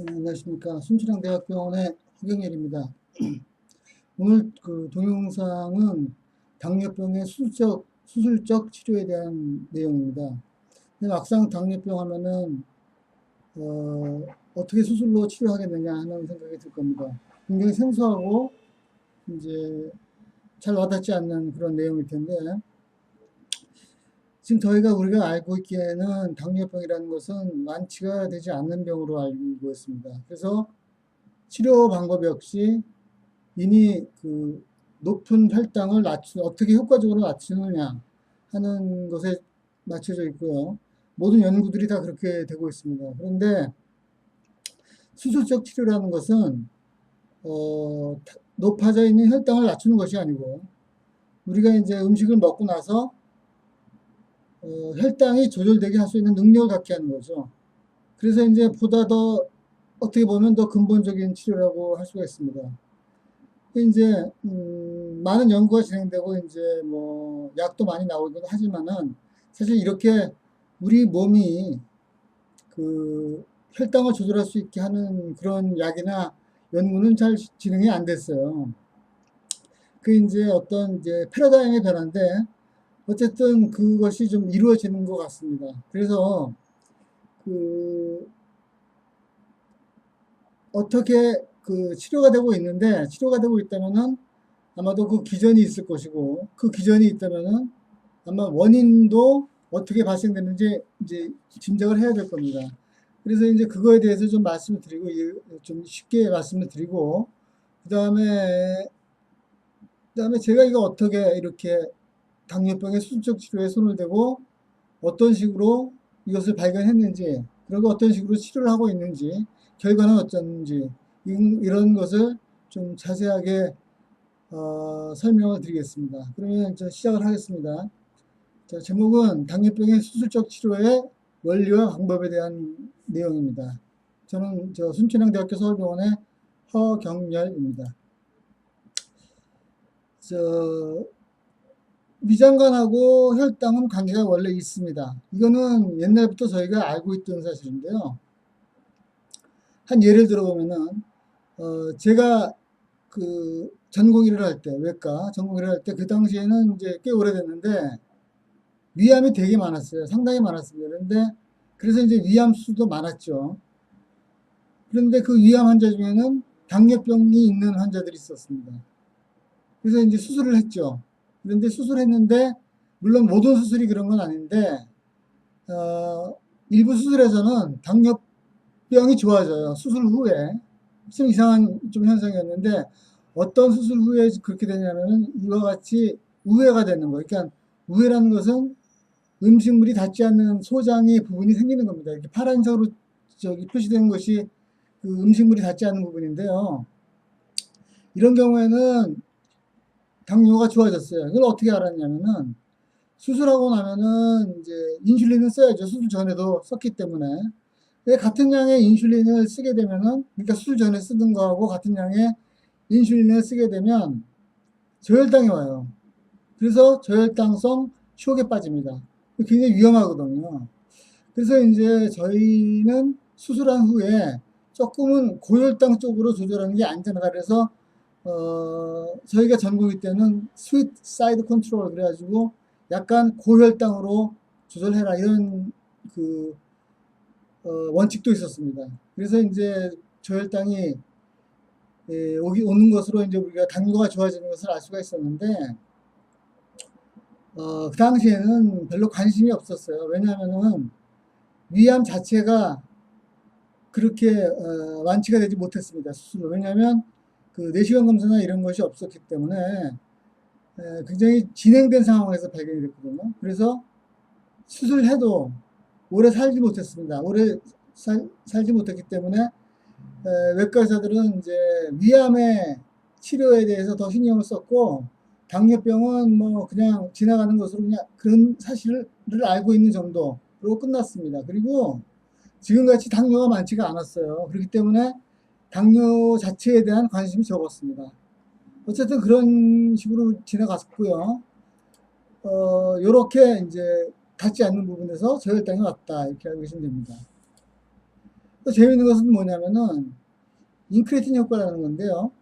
네, 안녕하십니까. 순천향대학병원의 허경열입니다. 오늘 그 동영상은 당뇨병의 수술적, 수술적 치료에 대한 내용입니다. 막상 당뇨병 하면은, 어, 어떻게 수술로 치료하겠느냐 하는 생각이 들 겁니다. 굉장히 생소하고, 이제, 잘 와닿지 않는 그런 내용일 텐데, 지금 저희가 우리가 알고 있기에는 당뇨병이라는 것은 완치가 되지 않는 병으로 알고 있습니다. 그래서 치료 방법 역시 이미 그 높은 혈당을 낮추, 어떻게 효과적으로 낮추느냐 하는 것에 맞춰져 있고요. 모든 연구들이 다 그렇게 되고 있습니다. 그런데 수술적 치료라는 것은 어, 높아져 있는 혈당을 낮추는 것이 아니고 우리가 이제 음식을 먹고 나서 어, 혈당이 조절되게 할 수 있는 능력을 갖게 하는 거죠. 그래서 이제 보다 더 어떻게 보면 더 근본적인 치료라고 할 수가 있습니다. 이제 음, 많은 연구가 진행되고 이제 뭐 약도 많이 나오기도 하지만은 사실 이렇게 우리 몸이 그 혈당을 조절할 수 있게 하는 그런 약이나 연구는 잘 진행이 안 됐어요. 그 이제 어떤 이제 패러다임의 변화인데 어쨌든 그것이 좀 이루어지는 것 같습니다. 그래서 그 어떻게 그 치료가 되고 있는데 치료가 되고 있다면은 아마도 그 기전이 있을 것이고 그 기전이 있다면은 아마 원인도 어떻게 발생됐는지 이제 짐작을 해야 될 겁니다. 그래서 이제 그거에 대해서 좀 말씀을 드리고 좀 쉽게 말씀을 드리고 그 다음에 그 다음에 제가 이거 어떻게 이렇게 당뇨병의 수술적 치료에 손을 대고 어떤 식으로 이것을 발견했는지 그리고 어떤 식으로 치료를 하고 있는지 결과는 어쩐지 이런 것을 좀 자세하게 어, 설명을 드리겠습니다. 그러면 저 시작을 하겠습니다. 자, 제목은 당뇨병의 수술적 치료의 원리와 방법에 대한 내용입니다. 저는 저 순천향대학교 서울병원의 허경열입니다. 저 위장관하고 혈당은 관계가 원래 있습니다. 이거는 옛날부터 저희가 알고 있던 사실인데요. 한 예를 들어보면은 어 제가 그 전공의를 할 때, 외과 전공의를 할 때 그 당시에는 이제 꽤 오래됐는데 위암이 되게 많았어요. 상당히 많았습니다. 그런데 그래서 이제 위암 수도 많았죠. 그런데 그 위암 환자 중에는 당뇨병이 있는 환자들이 있었습니다. 그래서 이제 수술을 했죠. 그런데 수술했는데 물론 모든 수술이 그런 건 아닌데 어, 일부 수술에서는 당뇨병이 좋아져요. 수술 후에 좀 이상한 좀 현상이었는데 어떤 수술 후에 그렇게 되냐면은 이와 같이 우회가 되는 거예요. 그러니까 우회라는 것은 음식물이 닿지 않는 소장의 부분이 생기는 겁니다. 이렇게 파란색으로 저기 표시된 것이 그 음식물이 닿지 않는 부분인데요. 이런 경우에는 당뇨가 좋아졌어요. 이걸 어떻게 알았냐면은 수술하고 나면은 이제 인슐린을 써야죠. 수술 전에도 썼기 때문에. 같은 양의 인슐린을 쓰게 되면은 그러니까 수술 전에 쓰던 거하고 같은 양의 인슐린을 쓰게 되면 저혈당이 와요. 그래서 저혈당성 쇼크에 빠집니다. 굉장히 위험하거든요. 그래서 이제 저희는 수술한 후에 조금은 고혈당 쪽으로 조절하는 게 안전하다 그래서 어, 저희가 전공의 때는 스윗 사이드 컨트롤 그래가지고 약간 고혈당으로 조절해라 이런 그 어, 원칙도 있었습니다. 그래서 이제 저혈당이 예, 오기 오는 것으로 이제 우리가 당뇨가 좋아지는 것을 알 수가 있었는데 어, 그 당시에는 별로 관심이 없었어요. 왜냐하면은 위암 자체가 그렇게 어, 완치가 되지 못했습니다. 수술로. 왜냐하면 그 내시경 검사나 이런 것이 없었기 때문에 에, 굉장히 진행된 상황에서 발견이 됐거든요. 그래서 수술해도 오래 살지 못했습니다. 오래 살, 살지 못했기 때문에 에, 외과 의사들은 이제 위암의 치료에 대해서 더 신경을 썼고 당뇨병은 뭐 그냥 지나가는 것으로 그냥 그런 사실을 알고 있는 정도로 끝났습니다. 그리고 지금같이 당뇨가 많지가 않았어요. 그렇기 때문에 당뇨 자체에 대한 관심이 적었습니다. 어쨌든 그런 식으로 지나갔고요. 어, 요렇게 이제 닿지 않는 부분에서 저혈당이 왔다. 이렇게 알고 계시면 됩니다. 또 재밌는 것은 뭐냐면은 인크레틴 효과라는 건데요.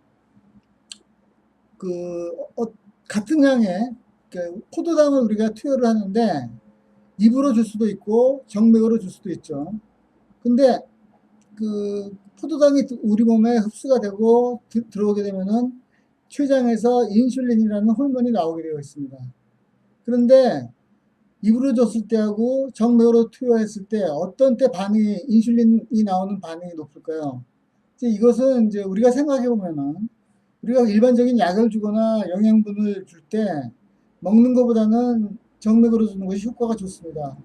그 어, 같은 양의 그 포도당을 우리가 투여를 하는데 입으로 줄 수도 있고 정맥으로 줄 수도 있죠. 근데 그 포도당이 우리 몸에 흡수가 되고 드- 들어오게 되면은 췌장에서 인슐린이라는 호르몬이 나오게 되어 있습니다. 그런데 입으로 줬을 때하고 정맥으로 투여했을 때 어떤 때 반응이 인슐린이 나오는 반응이 높을까요? 이제 이것은 이제 우리가 생각해 보면은 우리가 일반적인 약을 주거나 영양분을 줄 때 먹는 것보다는 정맥으로 주는 것이 효과가 좋습니다.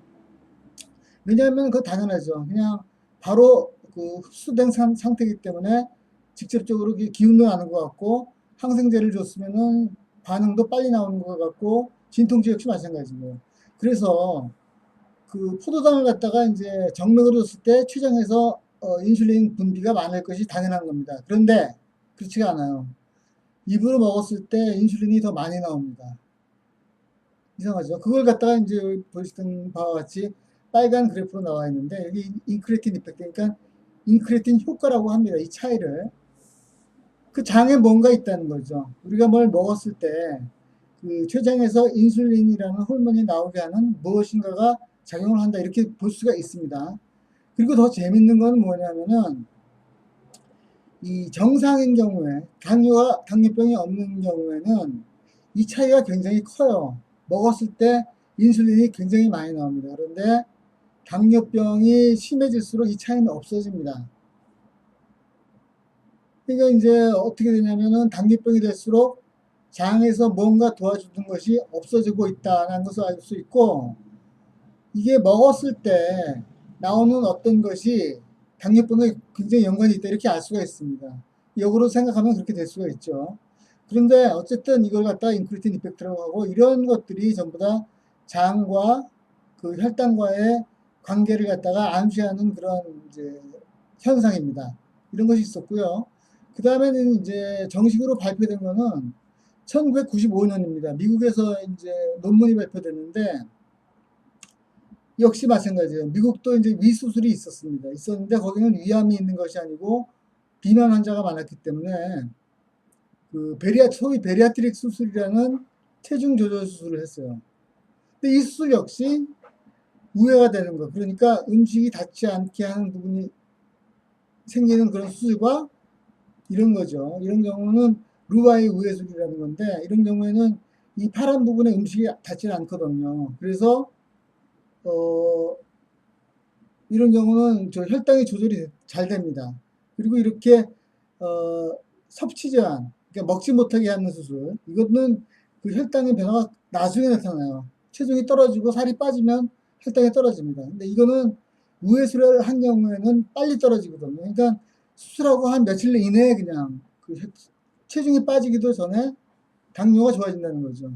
왜냐하면 그거 당연하죠. 그냥 바로 그 흡수된 상, 상태이기 때문에 직접적으로 그 기운도 나는 것 같고 항생제를 줬으면은 반응도 빨리 나오는 것 같고 진통제 역시 마찬가지고요. 그래서 그 포도당을 갖다가 이제 정맥으로 줬을 때 췌장에서 어, 인슐린 분비가 많을 것이 당연한 겁니다. 그런데 그렇지가 않아요. 입으로 먹었을 때 인슐린이 더 많이 나옵니다. 이상하죠. 그걸 갖다가 이제 보시던 바와 같이 빨간 그래프로 나와 있는데 여기 인크레틴 이펙트 그러니까 인크레틴 효과라고 합니다. 이 차이를 그 장에 뭔가 있다는 거죠. 우리가 뭘 먹었을 때 그 췌장에서 인슐린이라는 호르몬이 나오게 하는 무엇인가가 작용을 한다 이렇게 볼 수가 있습니다. 그리고 더 재밌는 건 뭐냐면은 이 정상인 경우에 당뇨가 당뇨병이 없는 경우에는 이 차이가 굉장히 커요. 먹었을 때 인슐린이 굉장히 많이 나옵니다. 그런데 당뇨병이 심해질수록 이 차이는 없어집니다. 그러니까 이제 어떻게 되냐면은 당뇨병이 될수록 장에서 뭔가 도와주는 것이 없어지고 있다는 것을 알 수 있고 이게 먹었을 때 나오는 어떤 것이 당뇨병에 굉장히 연관이 있다 이렇게 알 수가 있습니다. 역으로 생각하면 그렇게 될 수가 있죠. 그런데 어쨌든 이걸 갖다 인크리틴 이펙트라고 하고 이런 것들이 전부 다 장과 그 혈당과의 관계를 갖다가 암시하는 그런 이제 현상입니다. 이런 것이 있었고요. 그 다음에는 이제 정식으로 발표된 거는 1995년입니다. 미국에서 이제 논문이 발표됐는데 역시 마찬가지예요. 미국도 이제 위수술이 있었습니다. 있었는데 거기는 위암이 있는 것이 아니고 비만 환자가 많았기 때문에 그 베리아 소위 베리아트릭 수술이라는 체중 조절 수술을 했어요. 근데 이 수술 역시 우회가 되는 거. 그러니까 음식이 닿지 않게 하는 부분이 생기는 그런 수술과 이런 거죠. 이런 경우는 루바이 우회술이라는 건데 이런 경우에는 이 파란 부분에 음식이 닿지 않거든요. 그래서 어 이런 경우는 저 혈당이 조절이 잘 됩니다. 그리고 이렇게 어 섭취 제한, 그러니까 먹지 못하게 하는 수술. 이거는 그 혈당의 변화가 나중에 나타나요. 체중이 떨어지고 살이 빠지면 혈당이 떨어집니다. 근데 이거는 우회수를 한 경우에는 빨리 떨어지거든요. 그러니까 수술하고 한 며칠 이내에 그냥 그 혈- 체중이 빠지기도 전에 당뇨가 좋아진다는 거죠.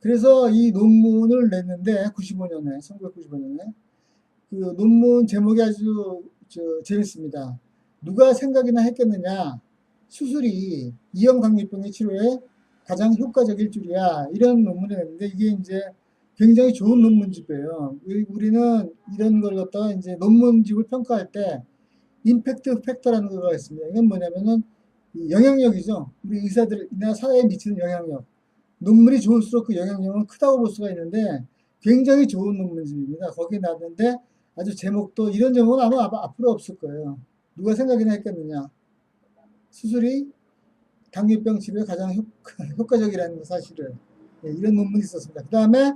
그래서 이 논문을 냈는데 95년에 1995년에 그 논문 제목이 아주 저 재밌습니다. 누가 생각이나 했겠느냐? 수술이 이형 당뇨병의 치료에 가장 효과적일 줄이야. 이런 논문을 냈는데 이게 이제 굉장히 좋은 논문집이에요. 우리- 우리는 이런 걸 갖다가 이제 논문집을 평가할 때 임팩트 팩터라는 거가 있습니다. 이건 뭐냐면은 이 영향력이죠. 우리 의사들이나 사회에 미치는 영향력. 논문이 좋을수록 그 영향력은 크다고 볼 수가 있는데 굉장히 좋은 논문집입니다. 거기 나왔는데 아주 제목도 이런 제목은 아마 앞- 앞으로 없을 거예요. 누가 생각이나 했겠느냐. 수술이 당뇨병 치료에 가장 효, 효과적이라는 거 사실을. 예, 이런 논문이 있었습니다. 그 다음에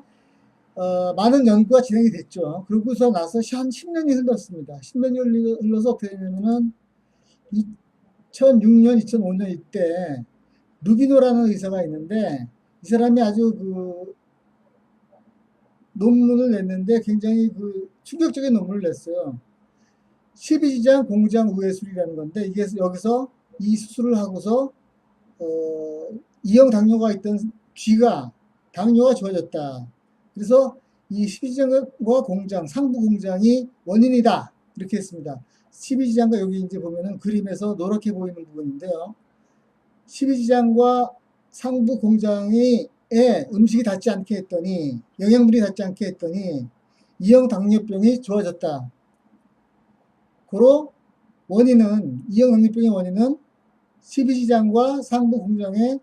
어, 많은 연구가 진행이 됐죠. 그러고서 나서 한 10년이 흘렀습니다. 10년이 흘러서 어떻게 되냐면은 2006년, 2005년 이때 루비노라는 의사가 있는데 이 사람이 아주 그 논문을 냈는데 굉장히 그 충격적인 논문을 냈어요. 12지장 공장 우회술이라는 건데 이게 여기서 이 수술을 하고서 어, 이형 당뇨가 있던 쥐가 당뇨가 좋아졌다. 그래서 이 12지장과 공장, 상부 공장이 원인이다. 이렇게 했습니다. 12지장과 여기 이제 보면은 그림에서 노랗게 보이는 부분인데요. 12지장과 상부 공장이 에 음식이 닿지 않게 했더니 영양분이 닿지 않게 했더니 이형 당뇨병이 좋아졌다. 고로 원인은 이형 당뇨병의 원인은 십이지장과 상부 공장에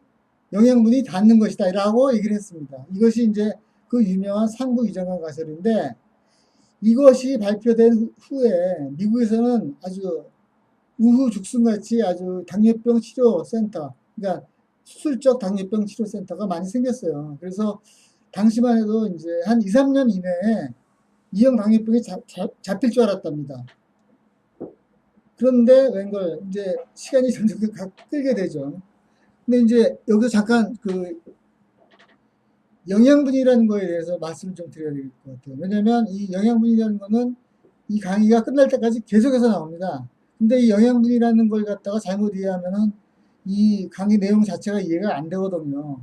영양분이 닿는 것이다 라고 얘기를 했습니다. 이것이 이제 그 유명한 상부 위장관 가설인데 이것이 발표된 후- 후에 미국에서는 아주 우후 죽순같이 아주 당뇨병 치료 센터, 그러니까 수술적 당뇨병 치료 센터가 많이 생겼어요. 그래서 당시만 해도 이제 한 2, 3년 이내에 이형 당뇨병이 잡, 잡, 잡힐 줄 알았답니다. 그런데 웬걸 이제 시간이 점점 가- 끌게 되죠. 근데 이제 여기서 잠깐 그 영양분이라는 거에 대해서 말씀을 좀 드려야 될 것 같아요. 왜냐면 이 영양분이라는 거는 이 강의가 끝날 때까지 계속해서 나옵니다. 근데 이 영양분이라는 걸 갖다가 잘못 이해하면은 이 강의 내용 자체가 이해가 안 되거든요.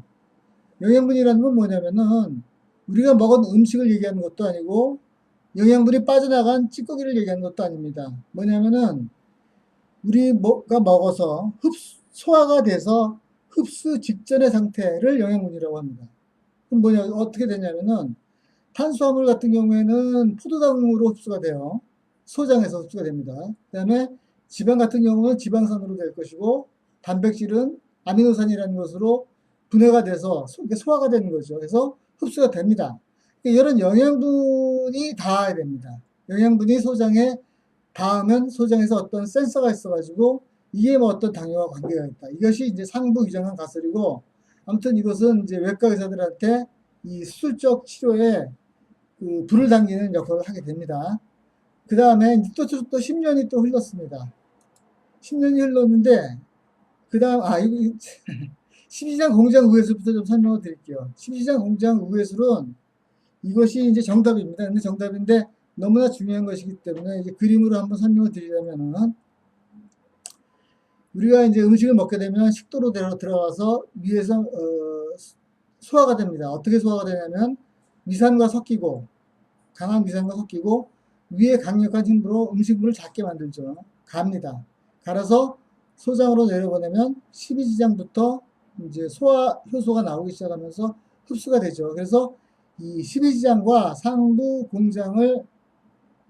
영양분이라는 건 뭐냐면은 우리가 먹은 음식을 얘기하는 것도 아니고 영양분이 빠져나간 찌꺼기를 얘기하는 것도 아닙니다. 뭐냐면은 우리가 먹어서 흡수, 소화가 돼서 흡수 직전의 상태를 영양분이라고 합니다. 그럼 뭐냐, 어떻게 되냐면은 탄수화물 같은 경우에는 포도당으로 흡수가 돼요. 소장에서 흡수가 됩니다. 그 다음에 지방 같은 경우는 지방산으로 될 것이고 단백질은 아미노산이라는 것으로 분해가 돼서 소화가 되는 거죠. 그래서 흡수가 됩니다. 이런 영양분이 닿아야 됩니다. 영양분이 소장에 닿으면 소장에서 어떤 센서가 있어가지고 이게 뭐 어떤 당뇨와 관계가 있다. 이것이 이제 상부 위장한 가설이고 아무튼 이것은 이제 외과 의사들한테 이 수술적 치료에 그 불을 당기는 역할을 하게 됩니다. 그 다음에 또, 또, 또 10년이 또 흘렀습니다. 10년이 흘렀는데, 그 다음, 아, 이거, 십이장 공장 우회수부터 좀 설명을 드릴게요. 십이장 공장 우회술은 이것이 이제 정답입니다. 근데 정답인데 너무나 중요한 것이기 때문에 이제 그림으로 한번 설명을 드리자면은 우리가 이제 음식을 먹게 되면 식도로 들어- 들어가서 위에서 어, 소화가 됩니다. 어떻게 소화가 되냐면 위산과 섞이고 강한 위산과 섞이고 위에 강력한 힘으로 음식물을 작게 만들죠. 갑니다. 갈아서 소장으로 내려보내면 12지장부터 이제 소화 효소가 나오기 시작하면서 흡수가 되죠. 그래서 이 12지장과 상부 공장을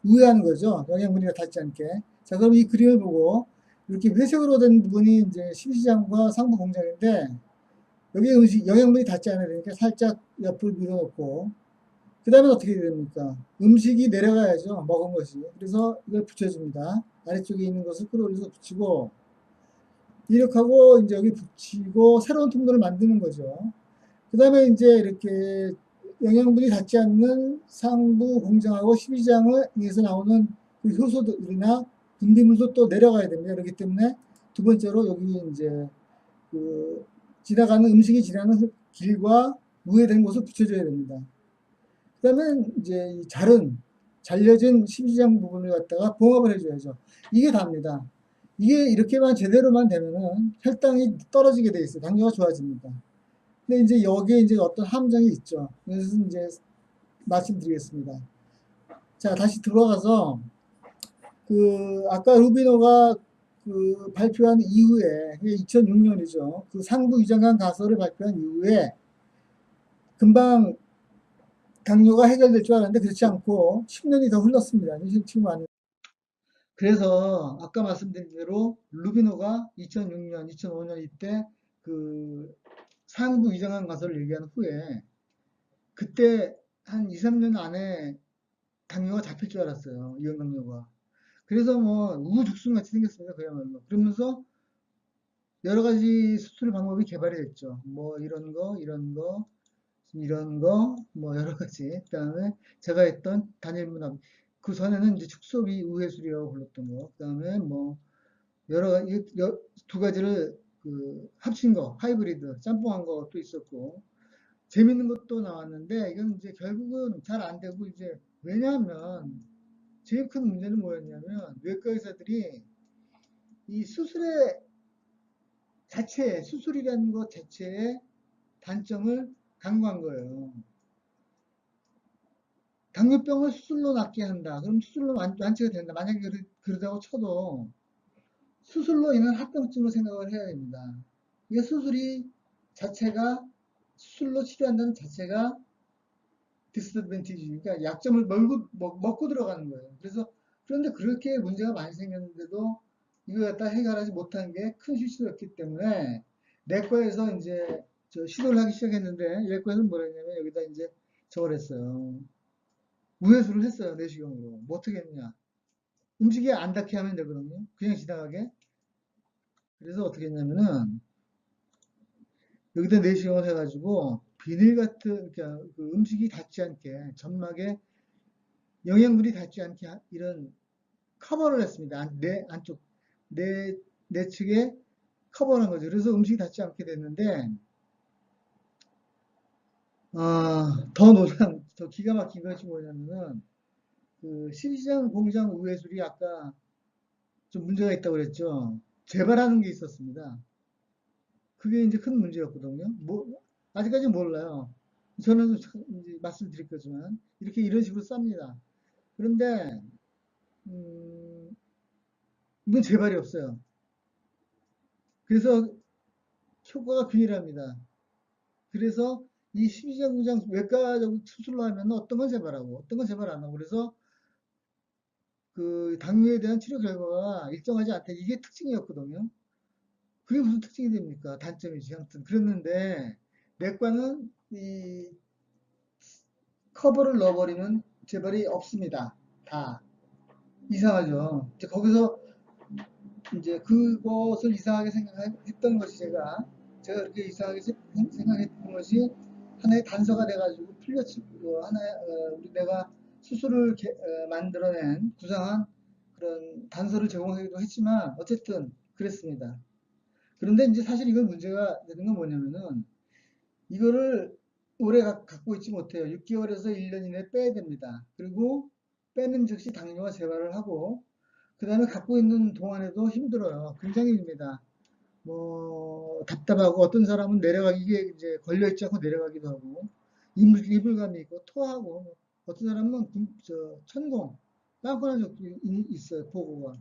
우회하는 거죠. 영양분이 닿지 않게. 자, 그럼 이 그림을 보고 이렇게 회색으로 된 부분이 이제 12지장과 상부 공장인데 여기 음식 영양분이 닿지 않아야 되니까 살짝 옆으로 밀어놓고 그 다음에 어떻게 됩니까? 음식이 내려가야죠. 먹은 것이. 그래서 이걸 붙여줍니다. 아래쪽에 있는 것을 끌어올려서 붙이고 이렇게 하고 이제 여기 붙이고 새로운 통로를 만드는 거죠. 그 다음에 이제 이렇게 영양분이 닿지 않는 상부 공장하고 12장을 위해서 나오는 그 효소들이나 분비물도 또 내려가야 됩니다. 그렇기 때문에 두 번째로 여기 이제 그 지나가는 음식이 지나는 길과 우회된 곳을 붙여줘야 됩니다. 그 다음에 이제 이 자른, 잘려진 12장 부분을 갖다가 봉합을 해줘야죠. 이게 답니다. 이게 이렇게만 제대로만 되면은 혈당이 떨어지게 돼 있어요. 당뇨가 좋아집니다. 근데 이제 여기에 이제 어떤 함정이 있죠. 그래서 이제 말씀드리겠습니다. 자, 다시 들어가서 그 아까 루비노가 그 발표한 이후에 2006년이죠. 그 상부 위장관 가설을 발표한 이후에 금방 당뇨가 해결될 줄 알았는데 그렇지 않고 10년이 더 흘렀습니다. 지금 안 그래서 아까 말씀드린 대로 루비노가 2006년, 2005년 이때 그 상부 위장관 가설을 얘기한 후에 그때 한 2, 3년 안에 당뇨가 잡힐 줄 알았어요. 이형당뇨가. 그래서 뭐 우후죽순 같이 생겼습니다. 그야말로. 그러면서 여러 가지 수술 방법이 개발이 됐죠. 뭐 이런 거, 이런 거, 이런 거, 뭐 여러 가지. 그 다음에 제가 했던 단일문학. 그 전에는 이제 축소비 우회술이라고 불렀던 거. 그 다음에 뭐 여러 가지, 여- 두 가지를 그 합친 거, 하이브리드, 짬뽕한 것도 있었고. 재밌는 것도 나왔는데 이건 이제 결국은 잘 안 되고 이제 왜냐하면 제일 큰 문제는 뭐였냐면 외과 의사들이 이 수술의 자체, 수술이라는 것 자체의 단점을 강구한 거예요. 당뇨병을 수술로 낫게 한다. 그럼 수술로 완, 완치가 된다. 만약에 그러, 그러 다고 쳐도 수술로 인한 합병증을 생각을 해야 됩니다. 이게 수술이 자체가 수술로 치료한다는 자체가 디스드벤티지, 그러니까 약점을 멀고, 먹, 먹고 들어가는 거예요. 그래서 그런데 그렇게 문제가 많이 생겼는데도 이거 갖다 해결하지 못한 게 큰 실수였기 때문에 내과에서 이제 저 시도를 하기 시작했는데 내과에서는 뭐라 했냐면 여기다 이제 저걸 했어요. 우회수를 했어요. 내시경으로. 뭐 어떻게 했냐. 움직이 안 닿게 하면 되거든요. 그냥 지나가게. 그래서 어떻게 했냐면은 여기다 내시경을 해가지고 비닐 같은 그러니까 그 음식이 닿지 않게 점막에 영양분이 닿지 않게 하- 이런 커버를 했습니다. 안- 내 안쪽 내 내 측에 커버한 거죠. 그래서 음식이 닿지 않게 됐는데 아, 더 놀란 더 기가 막힌 것이 뭐냐면은 그 시장 공장 우회술이 아까 좀 문제가 있다고 그랬죠. 재발하는 게 있었습니다. 그게 이제 큰 문제였거든요. 뭐, 아직까지 몰라요. 저는 참 이제 말씀드릴 거지만, 이렇게 이런 식으로 쌉니다. 그런데, 음, 이건 재발이 없어요. 그래서 효과가 균일합니다. 그래서 이 십이장 공장 외과적 수술로 하면 어떤 건 재발하고, 어떤 건 재발 안 하고, 그래서 그 당뇨에 대한 치료 결과가 일정하지 않다. 이게 특징이었거든요. 그게 무슨 특징이 됩니까? 단점이지. 아무튼 그랬는데 내과는 이 커버를 넣어버리면 재발이 없습니다. 다 이상하죠. 이제 거기서 이제 그것을 이상하게 생각했던 것이 제가 제가 그렇게 이상하게 세- 생각했던 것이 하나의 단서가 돼가지고 어, 하나의 어, 우리 내가 스스로를 개- 어, 만들어낸 구상한 그런 단서를 제공하기도 했지만 어쨌든 그랬습니다. 그런데 이제 사실 이건 문제가 되는 건 뭐냐면은 이거를 오래 가- 갖고 있지 못해요. 6개월에서 1년 이내에 빼야 됩니다. 그리고 빼는 즉시 당뇨가 재발을 하고 그 다음에 갖고 있는 동안에도 힘들어요. 굉장히 힘듭니다. 뭐 답답하고 어떤 사람은 내려가기 이게 이제 걸려 있지 않고 내려가기도 하고 이물, 이불감이 있고 토하고 뭐 어떤 사람은 군- 저 천공 빵꾸난 적도 이- 있어요. 보고가.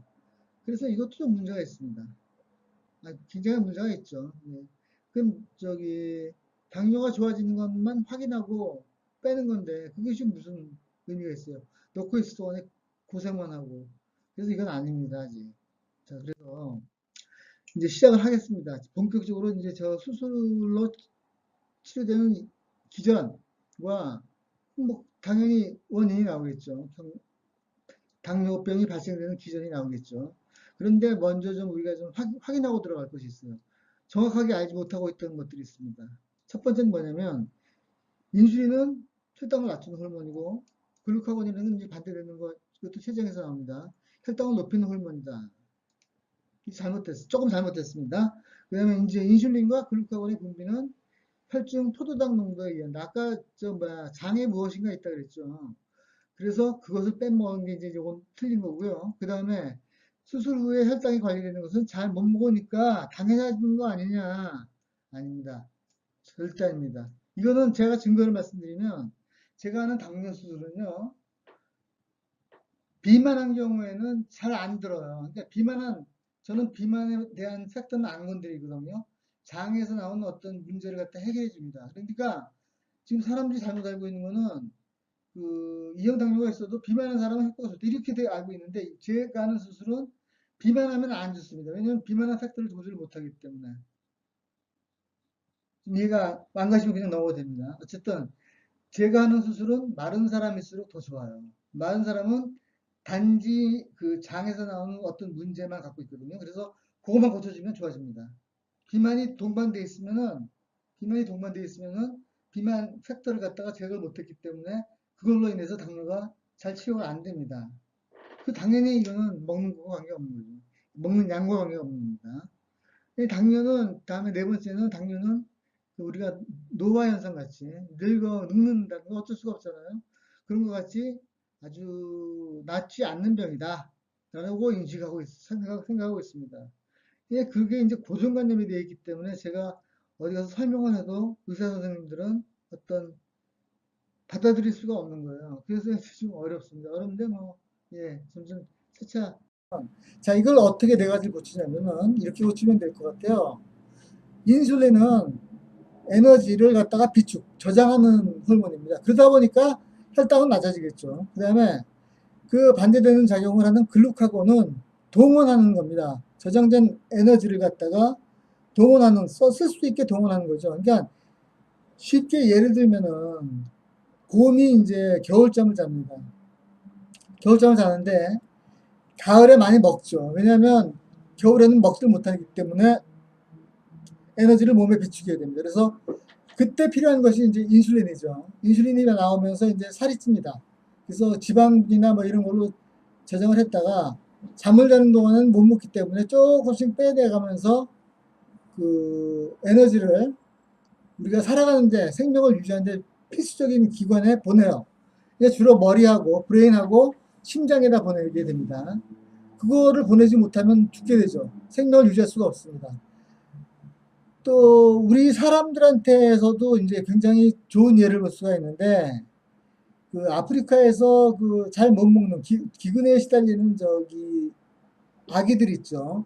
그래서 이것도 좀 문제가 있습니다. 아, 굉장히 문제가 있죠. 예. 그럼 저기 당뇨가 좋아지는 것만 확인하고 빼는 건데 그것이 무슨 의미가 있어요? 넣고 있을 동안에 고생만 하고 그래서 이건 아닙니다 아직. 자 그래서 이제 시작을 하겠습니다. 본격적으로 이제 저 수술로 치료되는 이- 기전과 뭐 당연히 원인이 나오겠죠. 경- 당뇨병이 발생되는 기전이 나오겠죠. 그런데 먼저 좀 우리가 좀 확, 확인하고 들어갈 것이 있어요. 정확하게 알지 못하고 있던 것들이 있습니다. 첫 번째는 뭐냐면 인슐린은 혈당을 낮추는 호르몬이고 글루카곤이라는 이제 반대되는 것 이것도 췌장에서 나옵니다. 혈당을 높이는 호르몬이다. 이 잘못됐어. 조금 잘못됐습니다. 왜냐면 이제 인슐린과 글루카곤의 분비는 혈중 포도당 농도에 의한다. 아까 저 뭐야 장에 무엇인가 있다 그랬죠. 그래서 그것을 빼먹은 게 이제 요건 틀린 거고요. 그 다음에 수술 후에 혈당이 관리되는 것은 잘 못 먹으니까 당연해진 거 아니냐? 아닙니다. 절대 아닙니다. 이거는 제가 증거를 말씀드리면 제가 하는 당뇨 수술은요. 비만한 경우에는 잘 안 들어요. 그러니까 비만한 저는 비만에 대한 팩터는 안 건드리거든요. 장에서 나오는 어떤 문제를 갖다 해결해 줍니다. 그러니까 지금 사람들이 잘못 알고 있는 거는 그 이형 당뇨가 있어도 비만한 사람은 효과가 좋다 이렇게 돼 알고 있는데 제가 하는 수술은 비만하면 안 좋습니다. 왜냐하면 비만한 팩터를 조절 못하기 때문에 좀 이해가 안 가시면 그냥 넘어도 됩니다. 어쨌든 제가 하는 수술은 마른 사람일수록 더 좋아요. 마른 사람은 단지 그 장에서 나오는 어떤 문제만 갖고 있거든요. 그래서 그것만 고쳐주면 좋아집니다. 비만이 동반돼 있으면은 비만이 동반돼 있으면은 비만 팩터를 갖다가 제거를 못했기 때문에 그걸로 인해서 당뇨가 잘 치료가 안 됩니다. 그 당연히 이거는 먹는 거와 관계없는 거죠. 먹는 양과 관계없는 겁니다. 이 당뇨는 다음에 네 번째는 당뇨는 그 우리가 노화 현상 같이 늙어 늙는다는 건 어쩔 수가 없잖아요. 그런 것 같이 아주 낫지 않는 병이다. 라고 인식하고 있, 생각, 생각하고 있습니다. 예, 그게 이제 고정관념이 되어 있기 때문에 제가 어디 가서 설명을 해도 의사 선생님들은 어떤 받아들일 수가 없는 거예요. 그래서 좀 어렵습니다. 어렵는데 뭐, 예, 점점 차차. 자, 이걸 어떻게 네 가지 고치냐면은 이렇게 고치면 될 것 같아요. 인슐린은 에너지를 갖다가 비축, 저장하는 호르몬입니다. 그러다 보니까 혈당은 낮아지겠죠. 그 다음에 그 반대되는 작용을 하는 글루카곤은 동원하는 겁니다. 저장된 에너지를 갖다가 동원하는, 썼을 수 있게 동원하는 거죠. 그러니까 쉽게 예를 들면은 곰이 이제 겨울잠을 잡니다. 겨울잠을 자는데 가을에 많이 먹죠. 왜냐하면 겨울에는 먹지를 못하기 때문에 에너지를 몸에 비추게 됩니다. 그래서 그때 필요한 것이 이제 인슐린이죠. 인슐린이 나오면서 이제 살이 찝니다. 그래서 지방이나 뭐 이런 걸로 저장을 했다가 잠을 자는 동안은 못 먹기 때문에 조금씩 빼내가면서 그 에너지를 우리가 살아가는데 생명을 유지하는데 필수적인 기관에 보내요. 주로 머리하고 브레인하고 심장에다 보내게 됩니다. 그거를 보내지 못하면 죽게 되죠. 생명을 유지할 수가 없습니다. 또 우리 사람들한테서도 이제 굉장히 좋은 예를 볼 수가 있는데 그 아프리카에서 그 잘 못 먹는 기, 기근에 시달리는 저기 아기들 있죠.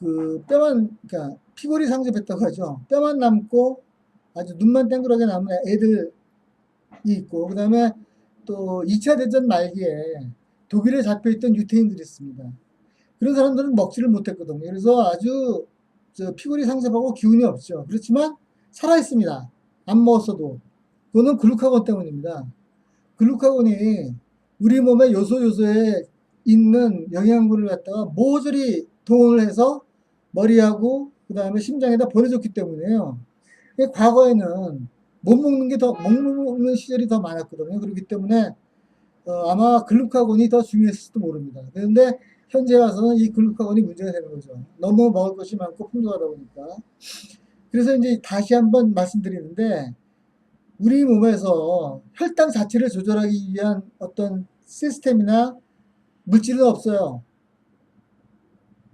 그 뼈만 그러니까 피골이 상접했다고 하죠. 뼈만 남고 아주 눈만 땡그랗게 남은 애들이 있고 그 다음에 또 2차 대전 말기에 독일에 잡혀있던 유태인들이 있습니다. 그런 사람들은 먹지를 못했거든요. 그래서 아주 저 피골이 상접하고 기운이 없죠. 그렇지만 살아 있습니다. 안 먹었어도. 그거는 글루카곤 때문입니다. 글루카곤이 우리 몸의 요소 요소에 있는 영양분을 갖다가 모조리 동원을 해서 머리하고 그 다음에 심장에다 보내줬기 때문에요. 과거에는 못 먹는 게 더, 못 먹는 시절이 더 많았거든요. 그렇기 때문에 어, 아마 글루카곤이 더 중요했을지도 모릅니다. 그런데 현재 와서는 이 글루카곤이 문제가 되는 거죠. 너무 먹을 것이 많고 풍족하다 보니까. 그래서 이제 다시 한번 말씀드리는데 우리 몸에서 혈당 자체를 조절하기 위한 어떤 시스템이나 물질은 없어요.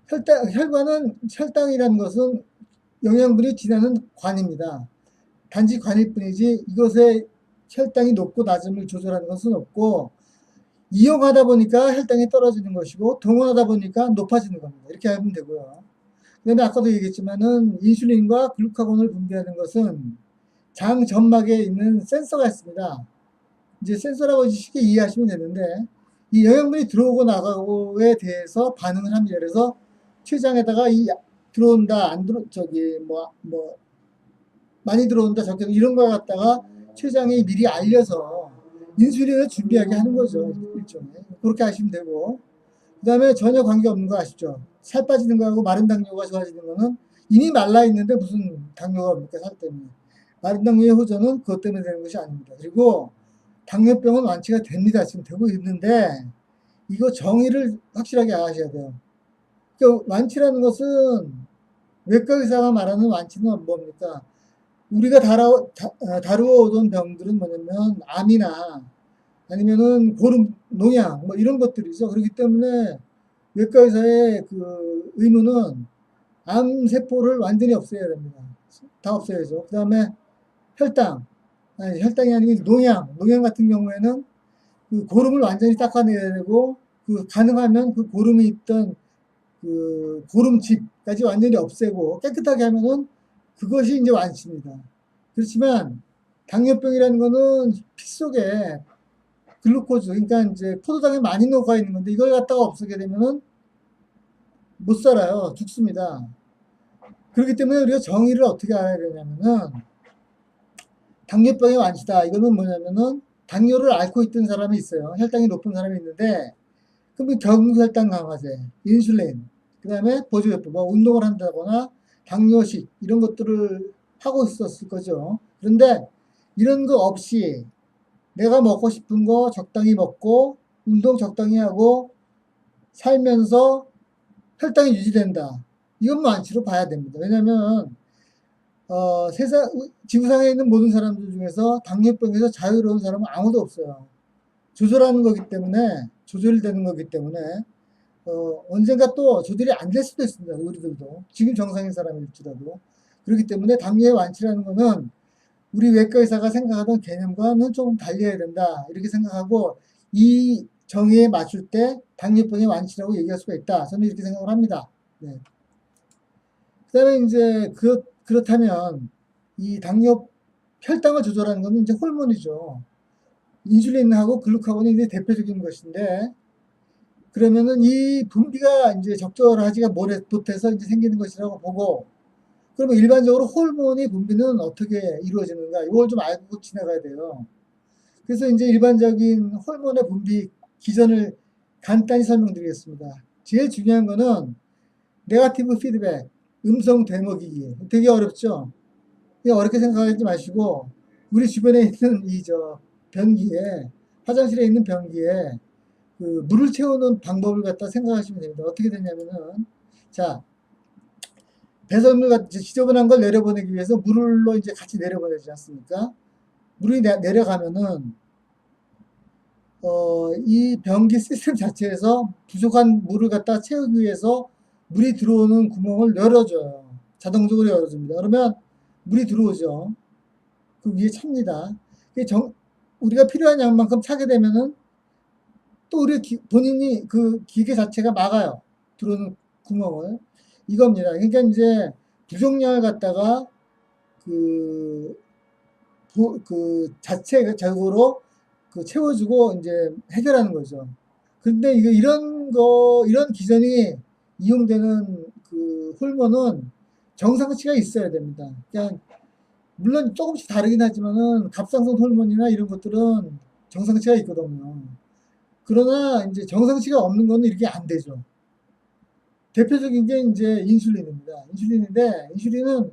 혈당, 혈관은, 혈당이라는 것은 영양분이 지나는 관입니다. 단지 관일 뿐이지 이것의 혈당이 높고 낮음을 조절하는 것은 없고 이용하다 보니까 혈당이 떨어지는 것이고 동원하다 보니까 높아지는 겁니다. 이렇게 알면 되고요. 그런데 아까도 얘기했지만은 인슐린과 글루카곤을 분비하는 것은 장 점막에 있는 센서가 있습니다. 이제 센서라고 쉽게 이해하시면 되는데 이 영양분이 들어오고 나가고에 대해서 반응을 합니다. 그래서 췌장에다가 이 들어온다 안 들어 저기 뭐뭐 뭐 많이 들어온다 적게 이런 걸 갖다가 췌장에 미리 알려서 인슐린을 준비하게 하는 거죠 일종의 그렇게 하시면 되고 그 다음에 전혀 관계 없는 거 아시죠? 살 빠지는 거하고 마른 당뇨가 좋아지는 거는 이미 말라 있는데 무슨 당뇨가 옵니까 살 때문에 마른 당뇨의 호전은 그것 때문에 되는 것이 아닙니다. 그리고 당뇨병은 완치가 됩니다. 지금 되고 있는데 이거 정의를 확실하게 아셔야 돼요. 그러니까 완치라는 것은 외과 의사가 말하는 완치는 뭡니까? 우리가 다루, 다, 루어 오던 병들은 뭐냐면 암이나 아니면은 고름, 농양 뭐 이런 것들이죠. 그렇기 때문에 외과 의사의 그 의무는 암 세포를 완전히 없애야 됩니다. 다 없애야죠. 그 다음에 혈당, 아니 혈당이 아니고 농양, 농양 같은 경우에는 그 고름을 완전히 닦아내야 되고 그 가능하면 그 고름이 있던 그 고름집까지 완전히 없애고 깨끗하게 하면은 그것이 이제 완치입니다. 그렇지만 당뇨병이라는 거는 피 속에 글루코즈, 그러니까 이제 포도당이 많이 녹아 있는 건데 이걸 갖다가 없애게 되면은 못 살아요. 죽습니다. 그렇기 때문에 우리가 정의를 어떻게 알아야 되냐면은 당뇨병의 완치다. 이거는 뭐냐면은 당뇨를 앓고 있던 사람이 있어요. 혈당이 높은 사람이 있는데 그러면 경혈당 강화제, 인슐린, 그 다음에 보조요법, 뭐 운동을 한다거나 당뇨식 이런 것들을 하고 있었을 거죠. 그런데 이런 거 없이 내가 먹고 싶은 거 적당히 먹고 운동 적당히 하고 살면서 혈당이 유지된다. 이건 완치로 봐야 됩니다. 왜냐면 어, 세상 지구상에 있는 모든 사람들 중에서 당뇨병에서 자유로운 사람은 아무도 없어요. 조절하는 거기 때문에 조절이 되는 거기 때문에 어, 언젠가 또 조절이 안 될 수도 있습니다. 우리들도 지금 정상인 사람일지라도 그렇기 때문에 당뇨의 완치라는 거는 우리 외과 의사가 생각하던 개념과는 조금 달려야 된다 이렇게 생각하고 이 정의에 맞출 때 당뇨병의 완치라고 얘기할 수가 있다. 저는 이렇게 생각을 합니다. 네. 그다음에 이제 그 그렇다면 이 당뇨 혈당을 조절하는 것은 이제 호르몬이죠. 인슐린하고 글루카곤이 이제 대표적인 것인데 그러면은 이 분비가 이제 적절하지가 못해- 못해서 이제 생기는 것이라고 보고, 그러면 일반적으로 호르몬의 분비는 어떻게 이루어지는가? 이걸 좀 알고 지나가야 돼요. 그래서 이제 일반적인 호르몬의 분비 기전을 간단히 설명드리겠습니다. 제일 중요한 거는 네가티브 피드백, 음성 되먹이기. 되게 어렵죠? 어렵게 생각하지 마시고, 우리 주변에 있는 이 저 변기에, 화장실에 있는 변기에 그 물을 채우는 방법을 갖다 생각하시면 됩니다. 어떻게 되냐면은, 자, 배설물 같이 지저분한 걸 내려보내기 위해서 물로 이제 같이 내려보내지 않습니까? 물이 내, 내려가면은, 어, 이 변기 시스템 자체에서 부족한 물을 갖다 채우기 위해서 물이 들어오는 구멍을 열어줘요. 자동적으로 열어줍니다. 그러면 물이 들어오죠. 그 위에 찹니다. 정- 우리가 필요한 양만큼 차게 되면은 또 우리 기- 본인이 그 기계 자체가 막아요. 들어오는 구멍을. 이겁니다. 그러니까 이제 부족량을 갖다가 그, 부- 그 자체적으로 그 채워주고 이제 해결하는 거죠. 근데 이거 이런 거, 이런 기전이 이용되는 그 호르몬은 정상치가 있어야 됩니다. 그냥 물론 조금씩 다르긴 하지만은 갑상선 호르몬이나 이런 것들은 정상치가 있거든요. 그러나 이제 정상치가 없는 거는 이렇게 안 되죠. 대표적인 게 이제 인슐린입니다. 인슐린인데 인슐린은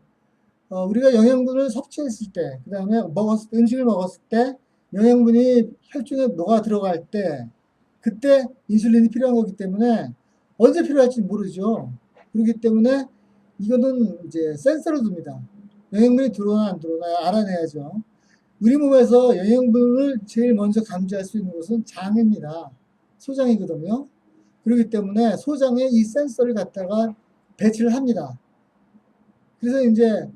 어, 우리가 영양분을 섭취했을 때, 그 다음에 먹었을 때, 음식을 먹었을 때 영양분이 혈중에 녹아 들어갈 때 그때 인슐린이 필요한 거기 때문에 언제 필요할지 모르죠. 그렇기 때문에 이거는 이제 센서로 둡니다. 영양분이 들어오나 안 들어오나 알아내야죠. 우리 몸에서 영양분을 제일 먼저 감지할 수 있는 곳은 장입니다. 소장이거든요. 그렇기 때문에 소장에 이 센서를 갖다가 배치를 합니다. 그래서 이제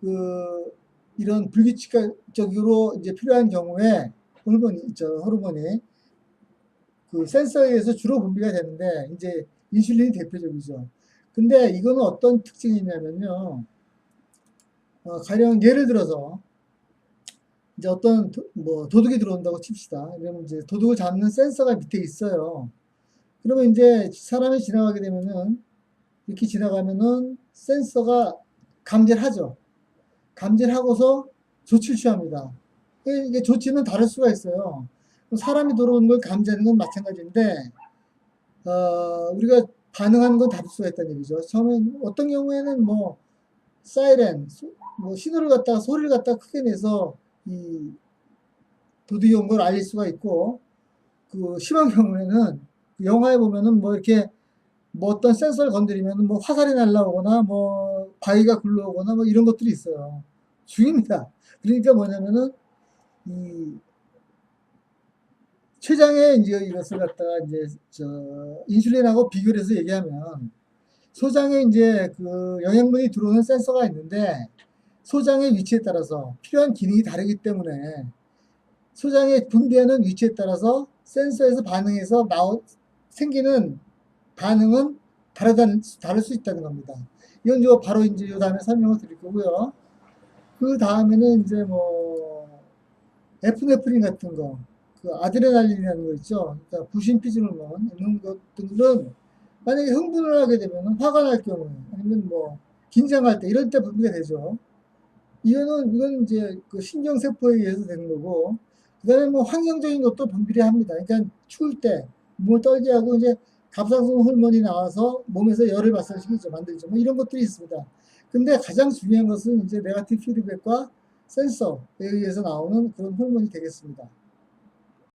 그 이런 불규칙적으로 이제 필요한 경우에 호르몬이 저 호르몬이 그 센서에 의해서 주로 분비가 되는데 이제 인슐린이 대표적이죠. 근데 이거는 어떤 특징이 있냐면요. 어, 가령 예를 들어서 이제 어떤 도, 뭐 도둑이 들어온다고 칩시다. 그러면 이제 도둑을 잡는 센서가 밑에 있어요. 그러면 이제 사람이 지나가게 되면은 이렇게 지나가면은 센서가 감지를 하죠. 감지를 하고서 조치를 취합니다. 이게 조치는 다를 수가 있어요. 사람이 들어오는 걸 감지하는 건 마찬가지인데, 어, 우리가 반응하는 건 다를 수가 있다는 얘기죠. 처음에 어떤 경우에는 뭐, 사이렌, 소- 뭐 신호를 갖다가 소리를 갖다가 크게 내서 이 도둑이 온 걸 알릴 수가 있고, 그 심한 경우에는 그 영화에 보면은 뭐 이렇게 뭐 어떤 센서를 건드리면 뭐 화살이 날라오거나 뭐 바위가 굴러오거나 뭐 이런 것들이 있어요. 중입니다. 그러니까 뭐냐면은 이 췌장에 이제 이것을 갖다가 이제 저 인슐린하고 비교를 해서 얘기하면 소장에 이제 그 영양분이 들어오는 센서가 있는데 소장의 위치에 따라서 필요한 기능이 다르기 때문에 소장의 분비하는 위치에 따라서 센서에서 반응해서 나오, 생기는 반응은 다르다, 다를 수 있다는 겁니다. 이건 요 바로 이제 요 다음에 설명을 드릴 거고요. 그 다음에는 이제 뭐 에프네프린 같은 거, 그 아드레날린이라는 거 있죠. 그러니까 부신 피지로몬 이런 것들은 만약에 흥분을 하게 되면 화가 날 경우에 아니면 뭐 긴장할 때 이럴 때 분비가 되죠. 이거는 이건 이제 그 신경 세포에 의해서 되는 거고 그다음에 뭐 환경적인 것도 분비를 합니다. 그러니까 추울 때 몸을 떨게 하고 이제 갑상선 호르몬이 나와서 몸에서 열을 발산시키죠, 만들죠. 뭐 이런 것들이 있습니다. 근데 가장 중요한 것은 이제 네가티브 피드백과 센서에 의해서 나오는 그런 호르몬이 되겠습니다.